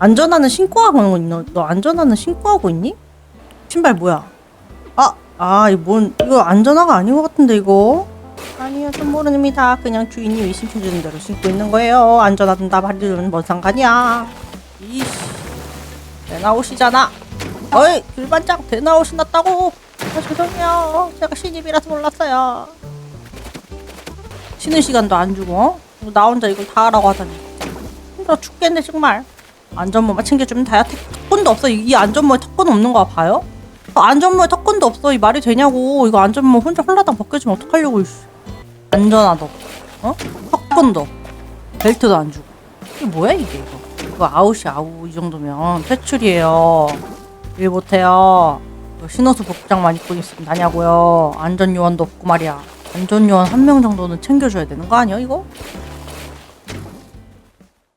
안전화는 신고 하고 있너? 너 안전화는 신고 하고 있니? 신발 뭐야? 아, 아, 이거 뭔 이거 안전화가 아닌 것 같은데 이거? 아니요, 좀 모릅니다. 그냥 주인이 의심해 주는 대로 신고 있는 거예요. 안전화든 다 발리는 뭔 상관이야? 이씨, 대나오시잖아. 어이, 귤반장 대나오시 났다고. 아, 죄송해요. 제가 신입이라서 몰랐어요. 쉬는 시간도 안 주고 어? 나 혼자 이걸 다 하라고 하다니 힘들어 죽겠네 정말 안전모만 챙겨주면 다야 턱건도 없어. 이, 이 안전모에 턱건 없는 거 봐요? 어, 안전모에 턱건도 없어. 이 말이 되냐고. 이거 안전모 혼자 홀라당 벗겨주면 어떡하려고 이씨. 없고. 어? 없고 벨트도 안 주고. 이게 뭐야 이게 이거? 이거 아웃이 아웃 이 정도면. 퇴출이에요. 일 못해요. 신호수 복장만 입고 있으면 다냐고요. 안전요원도 없고 말이야. 안전요원 한 명 정도는 챙겨줘야 되는 거 아니야 이거?